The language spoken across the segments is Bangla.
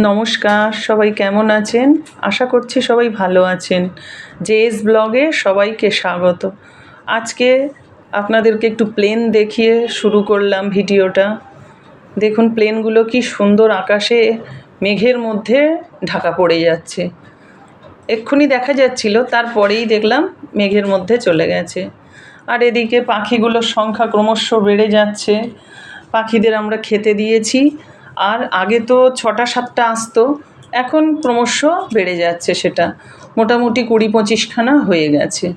নমস্কার, সবাই কেমন আছেন? আশা করছি সবাই ভালো আছেন। জেএস ব্লগে সবাইকে স্বাগত। আজকে আপনাদেরকে একটু প্লেন দেখিয়ে শুরু করলাম ভিডিওটা। দেখুন, প্লেনগুলো কি সুন্দর আকাশে মেঘের মধ্যে ঢাকা পড়ে যাচ্ছে। এক্ষুনি দেখা যাচ্ছিল, তারপরেই দেখলাম মেঘের মধ্যে চলে গেছে। আর এদিকে পাখিগুলোর সংখ্যা ক্রমশ বেড়ে যাচ্ছে। পাখিদের আমরা খেতে দিয়েছি। আর আগে তো ছটা, সাতটা আসতো, এখন ক্রমশ বেড়ে যাচ্ছে সেটা। মোটামুটি কুড়ি পঁচিশখানা হয়ে গেছে।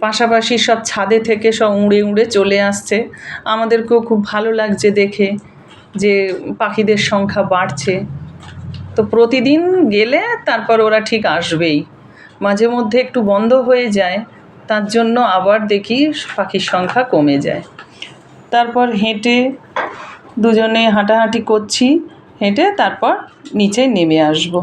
পাশাপাশি সব ছাদে থেকে সব উড়ে উড়ে চলে আসছে। আমাদেরকেও খুব ভালো লাগছে দেখে যে পাখিদের সংখ্যা বাড়ছে। তো প্রতিদিন গেলে তারপর ওরা ঠিক আসবেই। মাঝে মধ্যে একটু বন্ধ হয়ে যায়, তার জন্য আবার দেখি পাখির সংখ্যা কমে যায়। তারপর হেঁটে দুজনে হাঁটাহাঁটি করছি, হেঁটে তারপর নিচে নেমে আসব।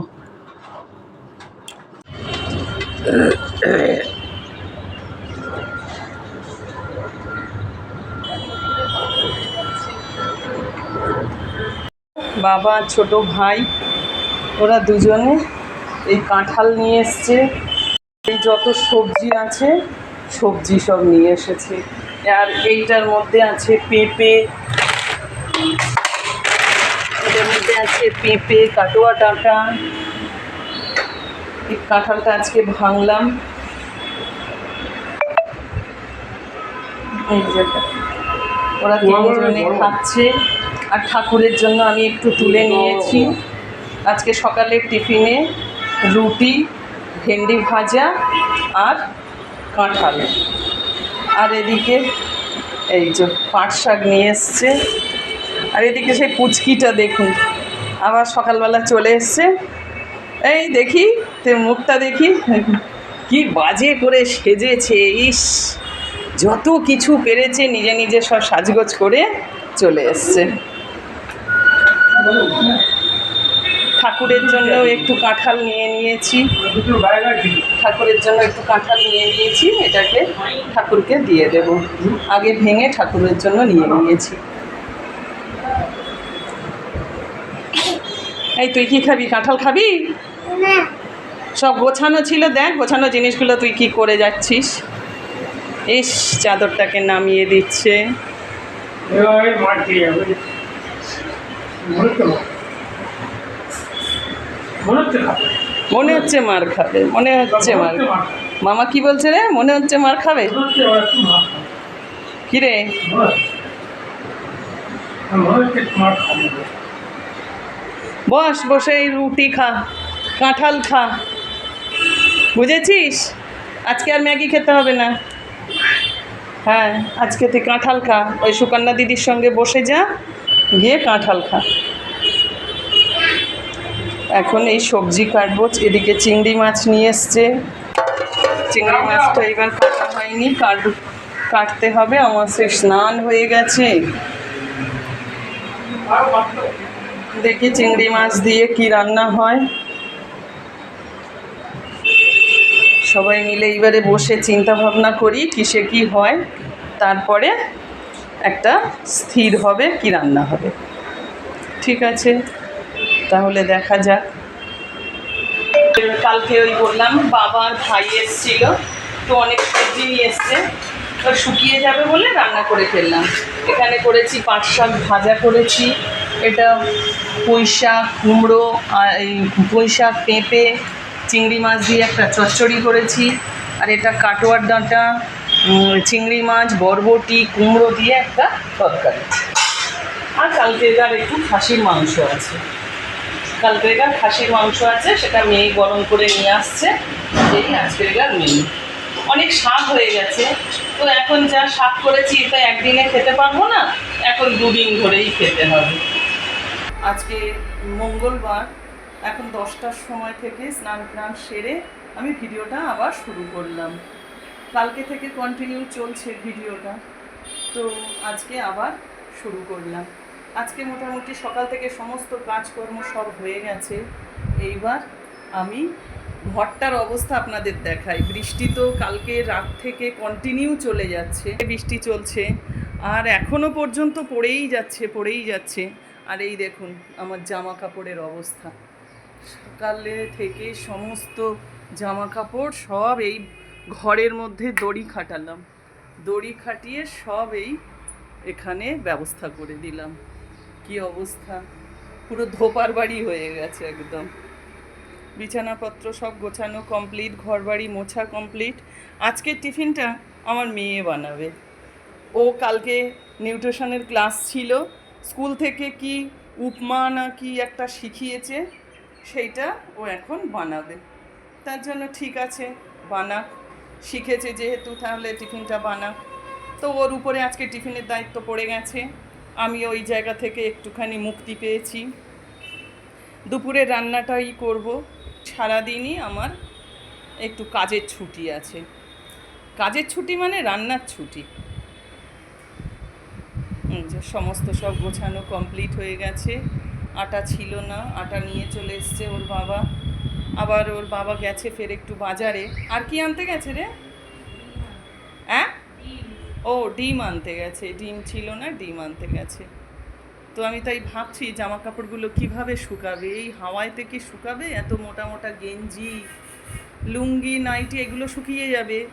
বাবা, ছোট ভাই, ওরা দুজনে এই কাঁঠাল নিয়ে এসছে। এই যত সবজি আছে, সবজি সব নিয়ে এসেছে। আর এইটার মধ্যে আছে পেঁপে এটার মধ্যে আছে পেঁপে কাটোয়া এই কাঁঠালটা আজকে ভাঙলাম। ওরা তিনজনে খাচ্ছে। আর ঠাকুরের জন্য আমি একটু তুলে নিয়েছি। আজকে সকালের টিফিনে রুটি ভেন্ডি ভাজা আর কাঁঠাল। আর এদিকে এই যে পাট শাক নিয়ে এসছে। আর এদিকে সেই পুচকিটা দেখুন, আবার সকালবেলা চলে এসছে। এই দেখি, তে মুখটা দেখি। কি বাজে করে সেজেছে, ইস! যত কিছু পেরেছে নিজে নিজে সব সাজগোজ করে চলে এসছে। ঠাকুরের জন্য একটু কাঁঠাল নিয়ে নিয়েছি। ঠাকুরের জন্য একটু কাঁঠাল নিয়ে নিয়েছি, এটাকে ঠাকুরকে দিয়ে দেব। আগে ভেঙে ঠাকুরের জন্য নিয়ে নিয়েছি। এই তুই কি খাবি? কাঁঠাল খাবি? সব গোছানো ছিল দেখ গোছানো জিনিসগুলো তুই কি করে যাচ্ছিস? ইস চাদরটাকে নামিয়ে দিচ্ছে। মনে হচ্ছে মার। খাবে। মনে হচ্ছে মার খাবে হচ্ছে মার হচ্ছে মামা কি বলছে রে? মনে হচ্ছে মার খাবে? মনে বস, বসে এই রুটি খা, কাঁঠাল খা। বুঝেছিস? আজকে আর ম্যাগি খেতে হবে না। হ্যাঁ আজকে তুই কাঁঠাল খা। ওই সুকন্যা দিদির সঙ্গে বসে যা, গিয়ে কাঁঠাল খা। এখন এই সবজি কাটবো, এদিকে চিংড়ি মাছ নিয়ে এসছে। চিংড়ি মাছটা এবার কাটা হয়নি, কাট, কাটতে হবে, আমার সে স্নান হয়ে গেছে। দেখি চিংড়ি মাছ দিয়ে কি রান্না হয়। সবাই মিলে এইবারে বসে চিন্তা ভাবনা করি কিসে কি হয়। তারপরে একটা স্থির হবে কি রান্না হবে। ঠিক আছে, তাহলে দেখা যাক। কালকে ওই বললাম বাবার ভাই এসছিল, তো অনেক সবজি নিয়ে এসছে। শুকিয়ে যাবে বলে রান্না করে ফেললাম। এখানে করেছি পাট শাক ভাজা করেছি। এটা পুঁই শাক কুমড়ো এই পুঁই শাক পেঁপে, চিংড়ি মাছ দিয়ে একটা চচ্চড়ি করেছি। আর এটা কাটোয়ার ডাঁটা চিংড়ি মাছ, বরবটি, কুমড়ো দিয়ে একটা তরকারি। আর কালকেকার একটু খাসির মাংস আছে। কালকে কালকেকার খাসির মাংস আছে, সেটা মেয়ে গরম করে নিয়ে আসছে। এই আজকেরকার মেনু। অনেক শাক হয়ে গেছে। তো এখন যা শাক করেছি, এটা একদিনে খেতে পারব না, এখন দুদিন ধরেই খেতে হবে। আজকে মঙ্গলবার, এখন দশটার সময় থেকে স্নান টান সেরে আমি ভিডিওটা আবার শুরু করলাম। কালকে থেকে কন্টিনিউ চলছে ভিডিওটা, তো আজকে আবার শুরু করলাম। আজকে মোটামুটি সকাল থেকে সমস্ত কাজকর্ম সব হয়ে গেছে। এইবার আমি ঘরটার অবস্থা আপনাদের দেখাই। বৃষ্টি তো কালকে রাত থেকে কন্টিনিউ চলে যাচ্ছে। বৃষ্টি চলছে, আর এখনও পর্যন্ত পড়েই যাচ্ছে পড়েই যাচ্ছে। আর এই দেখুন, আমার জামা কাপড়ের অবস্থা। সকালে থেকে সমস্ত জামা কাপড় সব এই ঘরের মধ্যে দড়ি খাটালাম। দড়ি খাটিয়ে সব এই এখানে ব্যবস্থা করে দিলাম। কি অবস্থা? পুরো ধোপার বাড়ি হয়ে গেছে একদম। বিছানাপত্র সব গোছানো কমপ্লিট ঘরবাড়ি মোছা কমপ্লিট আজকের টিফিনটা আমার মেয়ে বানাবে। ও কালকে নিউট্রিশনের ক্লাস ছিল। স্কুল থেকে কি উপমা না কি একটা শিখিয়েছে, সেইটা ও এখন বানাবে। তার জন্য ঠিক আছে, বানাক। শিখেছে যেহেতু, তাহলে টিফিনটা বানাক। তো ওর উপরে আজকে টিফিনের দায়িত্ব পড়ে গেছে। আমি ওই জায়গা থেকে একটুখানি মুক্তি পেয়েছি। দুপুরে রান্নাটাই করব। সারাদিনই আমার একটু কাজের ছুটি আছে। কাজের ছুটি মানে রান্নার ছুটি। এই যে সমস্ত সব গোছানো কমপ্লিট হয়ে গেছে। আটা ছিল না, আটা নিয়ে চলে এসছে ওর বাবা। আবার ওর বাবা গেছে ফের একটু বাজারে। আর কি আনতে গেছে রে? হ্যাঁ? ও, ডিম আনতে গেছে। ডিম ছিল না, ডিম আনতে গেছে। তো আমি তাই ভাবছি জামা কাপড়গুলো কীভাবে শুকাবে? এই হাওয়াতে কি শুকাবে? এত মোটা মোটা গেঞ্জি, লুঙ্গি, নাইটি, এগুলো শুকিয়ে যাবে।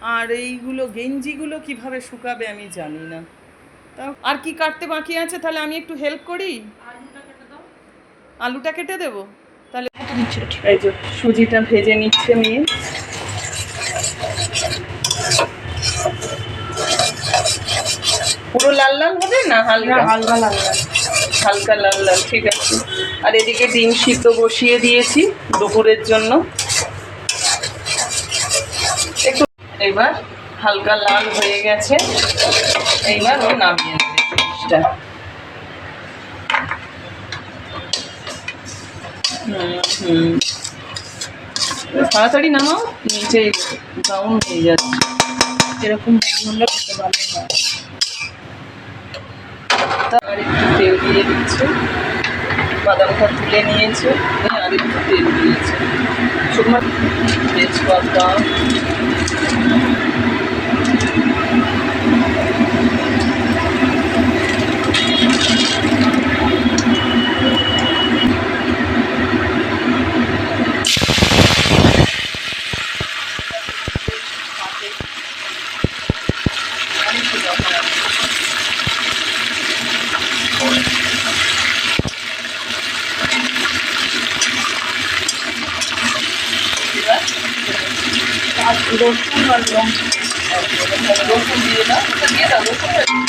আর এইগুলো গেঞ্জিগুলো কীভাবে শুকাবে আমি জানি না। তা আর কি কাটতে বাকি আছে? তাহলে আমি একটু হেল্প করি। আলুটা কেটে দেবো? তাহলে এই যে সুজিটা ভেজে নিচ্ছে মেয়ে। পুরো লাল লাল হবে না হালকা? হালকা লাল। হালকা লাল লাল ঠিক আছে। আর এদিকে ডিম সিদ্ধ বসিয়ে দিয়েছি দুপুরের জন্য। একটু এবার হালকা লাল হয়ে গেছে। এইবার ও নামিয়ে দেবে জিনিসটা হুম তাড়াতাড়ি নামাও নিচে ব্রাউন হয়ে যাচ্ছে এরকম হলে খেতে ভালো হয় আর একটু তেল দিয়ে দিচ্ছে বাদামটা তুলে নিয়েছে। নিয়ে আর একটু তেল দিয়েছে শুকনো তেজপাতা আরেকটু দরকার আছে। এবার আর রসুন আর লঙ্কা রসুন দিয়ে দাও ওটা দিয়ে দাও রসুন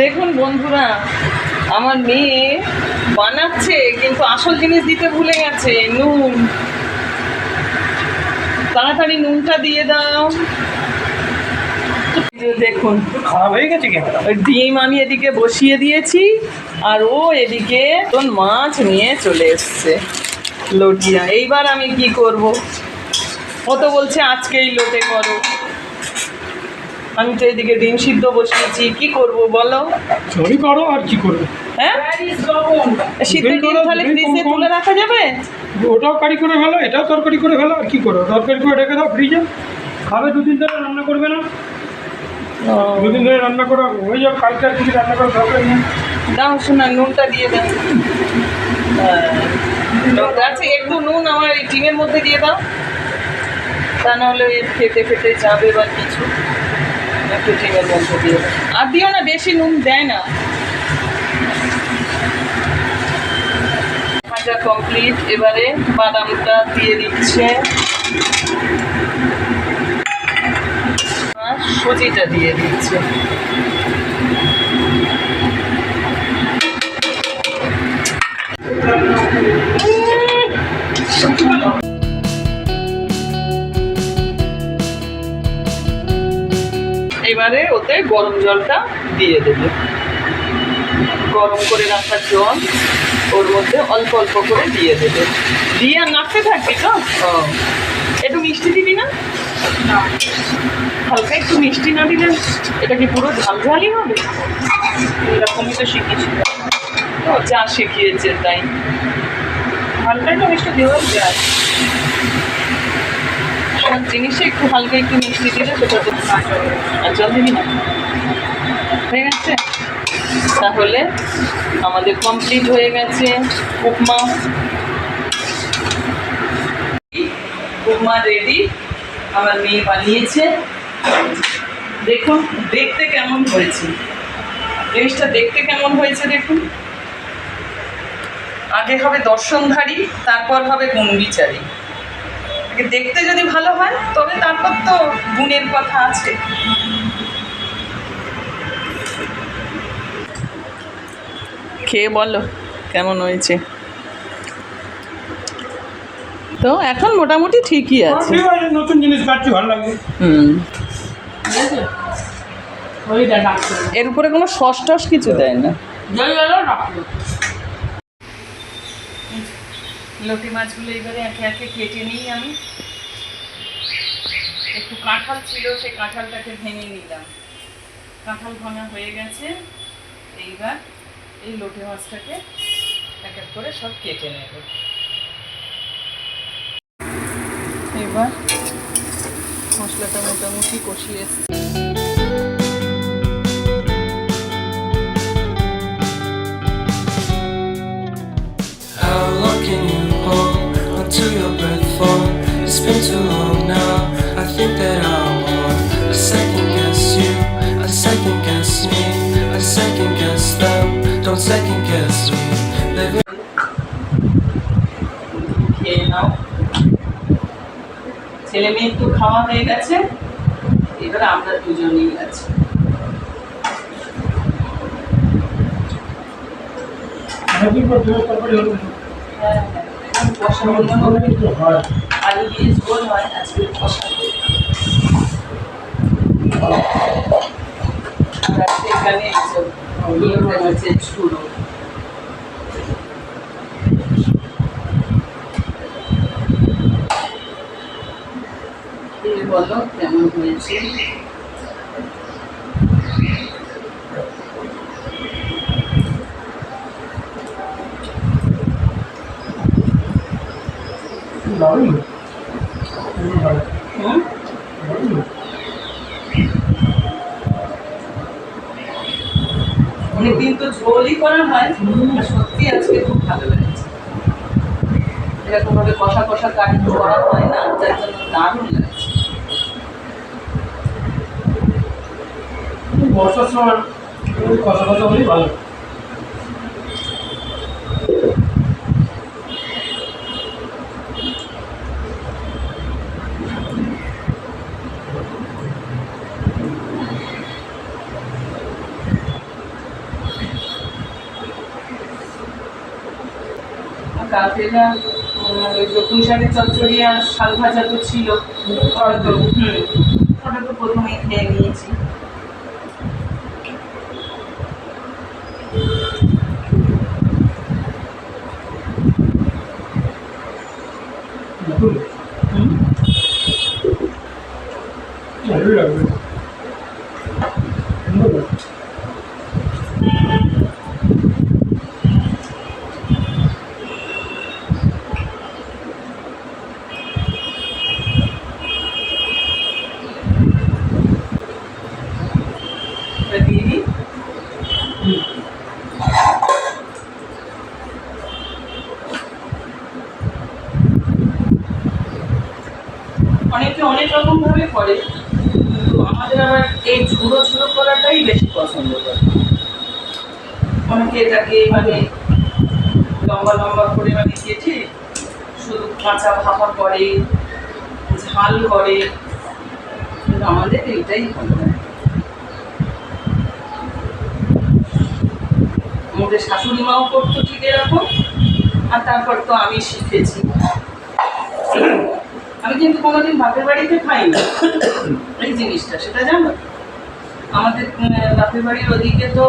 দেখুন বন্ধুরা আমার মেয়ে বানাচ্ছে কিন্তু আসল জিনিস দিতে ভুলে গেছে নুন। তাড়াতাড়ি নুনটা দিয়ে দাও। দেখুন খারাপ হয়ে গেছে ডিম আমি এদিকে বসিয়ে দিয়েছি আর ও এদিকে তোর মাছ নিয়ে চলে এসছে লটিয়া। এইবার আমি কি করব? ও তো বলছে আজকেই লোটে করো। আমি তো এদিকে ডিম সিদ্ধ বসিয়েছি কি করব বলো? সবই করো আর কি করবে? হ্যাঁ? সিদ্ধ ডিম তাহলে ফ্রিজে তুলে রাখা যাবে? ওটাও কারি করে ফেলো এটাও তরকারি করে ফেলো আর কি করো? তরকারি করে রেখে দাও ফ্রিজে খাবে দুদিন ধরে রান্না করবে না। দুদিন ধরে রান্না করো হয়ে যাও কালকে আর কিছু রান্না করো দরকার নেই দাও শোনা নুনটা দিয়ে দাও। হ্যাঁ। আছে একটু নুন আমার এই ডিমের মধ্যে দিয়ে দাও। তা নাহলে ফেটে ফেটে যাবে বা কিছু। আর দিও না, বেশি নুন দেয় না। কমপ্লিট এবারে বাদামটা দিয়ে দিচ্ছে। আর সুজিটা দিয়ে দিচ্ছে। এবারে ওতে গরম জলটা দিয়ে দেবে। গরম করে রাখা জল ওর মধ্যে অল্প অল্প করে দিয়ে দেবে। দিয়ে আর নাড়তে থাকবি তো? একটু মিষ্টি দিবি না? হালকা একটু মিষ্টি না দিলে এটা কি পুরো ঝালঝালি হবে? এরকমই তো শিখেছি ও যা শিখিয়েছে তাই। হালকা একটু মিষ্টি দেওয়া যায়। সব জিনিসে একটু হালকা একটু মিষ্টি দিলে সেটা তো আর জল দিবি না হয়ে গেছে তাহলে আমাদের কমপ্লিট হয়ে গেছে উপমা। উপমা রেডি আমার মেয়ে বানিয়েছে। দেখুন, দেখতে কেমন হয়েছে। জিনিসটা দেখতে কেমন হয়েছে দেখুন। আগে হবে দর্শনধারী, তারপর হবে গুণবিচারী। দেখতে যদি ভালো হয় তবে তারপর তো গুণের কথা আছে। খেয়ে বলো কেমন হয়েছে? তো এখন মোটামুটি ঠিকই আছে। নতুন জিনিস পাচ্ছি ভালো লাগছে। হুম। এর উপরে কোনো সস টস কিছু দেয় না জল গেল ডাক্তার লটি মাছগুলো এবারে একে একে কেটে নিই আমি। একটু কাঁঠাল ছিল, সেই কাঁঠালটাকে ভেঙে নিলাম। কাঁঠাল ভাঙা হয়ে গেছে। এইবার এই লোটে মাছটাকে এক এক করে সব কেটে নেব। এবার মশলাটা মোটামুটি কষিয়ে Don't second guess. me. Living খেয়ে নাও ছেলে মেয়ে একটু খাওয়া হয়ে গেছে। এবার আমরা দুজনেই আছি। হ্যাঁ, হয়। আলু দিয়ে ঝোল হয় আজকে কষা এখানে এইসব ইয়ে হয়ে গেছে চুড়ো দিয়ে বলো কেমন হয়েছে দারুণ খুবই ভালো হুম দারুণ অনেকদিন তো ঝোলই করা হয় সত্যি আজকে খুব ভালো লাগছে। এরকম ভাবে কষা কষা কাটি করা হয় না, যার জন্য দারুণ লাগছে। বর্ষার সময় কষা কষা হলেই ভালো। আর কালকে যা উম, ওই যে পুঁই শাকের চচ্চড়ি আর ভাজা তো ছিল। ওটা তো হুম। ওটা তো প্রথমেই খেয়ে নিয়েছি। হুম ভালোই লাগবে সুন্দর লাগবে। এটা দিয়ে দিই অনেকে অনেক রকম ভাবে করে কিন্তু আমাদের আবার এই করাটাই বেশি পছন্দ করে। অনেকে এটাকে মানে লম্বা লম্বা করে মানে কেটে শুধু কাঁচা ভাপা করে, ঝাল করে। কিন্তু আমাদের এইটাই ভালো আমাদের শাশুড়ি মাও করতো ঠিক এরকম, আর তারপর তো আমি শিখেছি। আমি কিন্তু কোনোদিন বাপের বাড়িতে খাই না এই জিনিসটা, সেটা জানো? আমাদের বাপের বাড়ির ওদিকে তো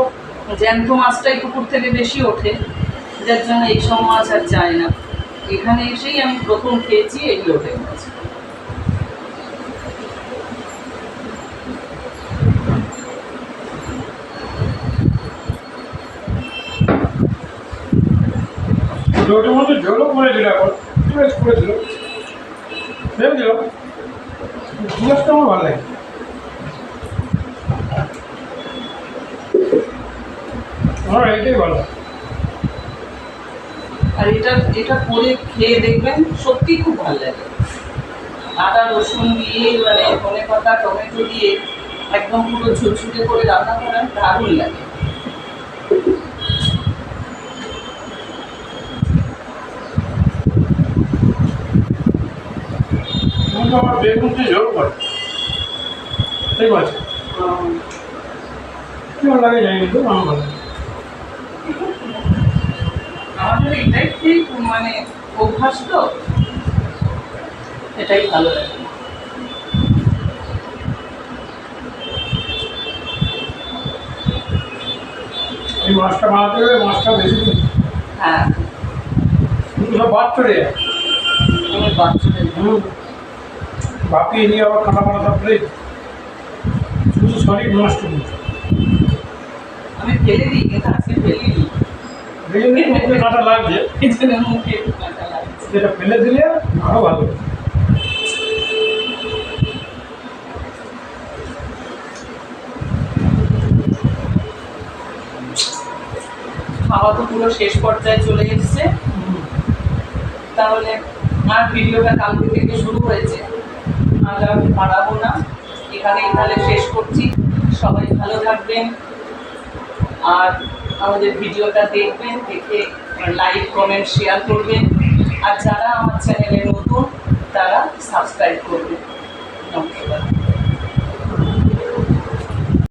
জ্যান্ত মাছটাই পুকুর থেকে বেশি ওঠে। যার জন্য এইসব মাছ আর যায় না। এখানে এসেই আমি প্রথম খেয়েছি এই লোটে মাছ। জলও করেছিল এখন। করেছিল আমার ভালো লাগে আমার এটাই ভালো আর এটা এটা করে খেয়ে দেখবেন সত্যি খুব ভালো লাগে। আদা রসুন দিয়ে মানে ধনে পাতা টমেটো দিয়ে একদম পুরো ঝুরঝুরে করে রান্না করেন দারুণ লাগে। আমার বেগুন দিয়ে ঝোল করে ঠিক আছে কেমন লাগে জানি কিন্তু আমার ভালো আমাদের এটাই ঠিক মানে অভ্যাস তো? এটাই ভালো লাগে। এই মাছটা বানাতে মাছটা বেশি দিন। হ্যাঁ। কিন্তু সব বাচ্চাদের হুম। বাপিয়ে নিয়ে আবার খানা বানা থাকলে শুধু শরীর নষ্ট আমি ফেলে দিই কিন্তু আজকে ফেলিনি এই লাগছে যেটা ফেলে দিলে আরও ভালো খাওয়া তো পুরো শেষ পর্যায়ে চলে এসছে। তাহলে আর ভিডিওটা কালকে থেকে শুরু হয়েছে। আর আমি বাড়াবো না। এখানেই তাহলে শেষ করছি। সবাই ভালো থাকবেন। আর আমাদের ভিডিওটা দেখবেন, দেখে লাইক কমেন্ট শেয়ার করবেন। আর যারা আমার চ্যানেলে নতুন, তারা সাবস্ক্রাইব করবেন।